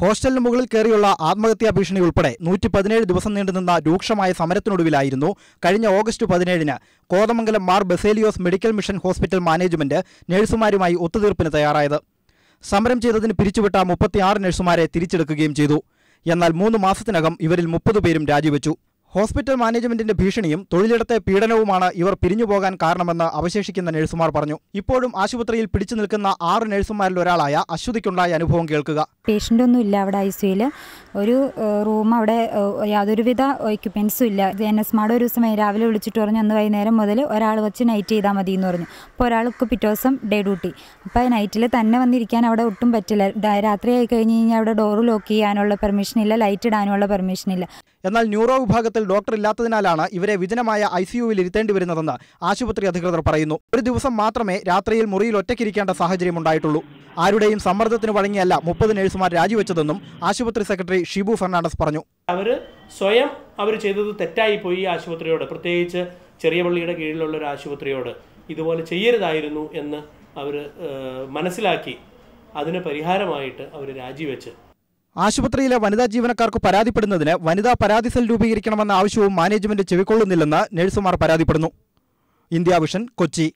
ഹോസ്റ്റലിന് മുകളിൽ കയറിയുള്ള ആത്മഹത്യാ ഭീഷണി ഉൾപ്പെടെ നൂറ്റി പതിനേഴ് ദിവസം നീണ്ടുനിന്ന രൂക്ഷമായ സമരത്തിനൊടുവിലായിരുന്നു കഴിഞ്ഞ ഓഗസ്റ്റ് പതിനേഴിന് Kothamangalam Mar Baselios medical mission hospital management നഴ്സുമാരുമായി ഒത്തുതീർപ്പിന് തയ്യാറായത്. സമരം ചെയ്തതിന് പിരിച്ചുവിട്ട മുപ്പത്തിയാറ് നഴ്സുമാരെ തിരിച്ചെടുക്കുകയും ചെയ്തു. എന്നാൽ മൂന്ന് മാസത്തിനകം ഇവരിൽ മുപ്പത് പേരും രാജിവെച്ചു. ഹോസ്പിറ്റൽ മാനേജ്മെന്റിന്റെ ഭീഷണിയും തൊഴിലിടത്തെ പീഡനവുമാണ് ഇവർ പിരിഞ്ഞുപോകാൻ കാരണമെന്ന് അവശേഷിക്കുന്ന നഴ്സുമാർ പറഞ്ഞു. ഇപ്പോഴും ആശുപത്രിയിൽ പിടിച്ചു നിൽക്കുന്ന ആറ് നഴ്സുമാരിൽ ഒരാളായ അശ്വതിക്കുണ്ടായ അനുഭവം കേൾക്കുക. പേഷ്യന്റ് ഒന്നും ഇല്ല അവിടെ ഐ സിയിൽ ഒരു റൂം അവിടെ യാതൊരുവിധ എക്യുപ്മെൻസും ഇല്ല. എൻ എസ് മാഡ് ഒരു ദിവസം രാവിലെ വിളിച്ചിട്ട് പറഞ്ഞു അന്ന് വൈകുന്നേരം മുതൽ ഒരാൾ വെച്ച് നൈറ്റ് ചെയ്താൽ മതി എന്ന് പറഞ്ഞു അപ്പോൾ ഒരാൾക്ക് പിറ്റേ ദിവസം ഡേ ഡ്യൂട്ടി അപ്പോൾ നൈറ്റിൽ തന്നെ വന്നിരിക്കാൻ അവിടെ ഒട്ടും പറ്റില്ല. രാത്രി ആയി കഴിഞ്ഞ് കഴിഞ്ഞാൽ അവിടെ ഡോറ് ലോക്ക് ചെയ്യാനുള്ള പെർമിഷൻ ഇല്ല ലൈറ്റ് ഇടാനുള്ള പെർമിഷൻ ഇല്ല. എന്നാൽ ന്യൂറോ വിഭാഗത്തിൽ ഡോക്ടർ ഇല്ലാത്തതിനാലാണ് ഇവരെ വിജനമായ ഐ സിയുവിൽ ഇരുത്തേണ്ടി വരുന്നതെന്ന് ആശുപത്രി അധികൃതർ പറയുന്നു. ഒരു ദിവസം മാത്രമേ രാത്രിയിൽ മുറിയിൽ ഒറ്റയ്ക്കിരിക്കേണ്ട സാഹചര്യം ഉണ്ടായിട്ടുള്ളൂ. ആരുടെയും സമ്മർദ്ദത്തിന് വഴങ്ങിയല്ല മുപ്പത് നഴ്സുമാർ രാജിവെച്ചതെന്നും ആശുപത്രി സെക്രട്ടറി ഷിബു ഫെർണാണ്ടസ് പറഞ്ഞു. അവർ സ്വയം അവർ ചെയ്തത് തെറ്റായി പോയി ആശുപത്രിയോട്. പ്രത്യേകിച്ച് ചെറിയ പള്ളിയുടെ കീഴിലുള്ള ഒരു ആശുപത്രിയോട്. ഇതുപോലെ ചെയ്യരുതായിരുന്നു എന്ന് അവർ മനസ്സിലാക്കി അതിന് പരിഹാരമായിട്ട് അവർ രാജിവെച്ച്. ആശുപത്രിയിലെ വനിതാ ജീവനക്കാർക്ക് പരാതിപ്പെടുന്നതിന് വനിതാ പരാതി സെൽ രൂപീകരിക്കണമെന്ന ആവശ്യവും മാനേജ്മെന്റ് ചെവിക്കൊള്ളുന്നില്ലെന്ന് നഴ്സുമാർ പരാതിപ്പെടുന്നു. India vision Kochi.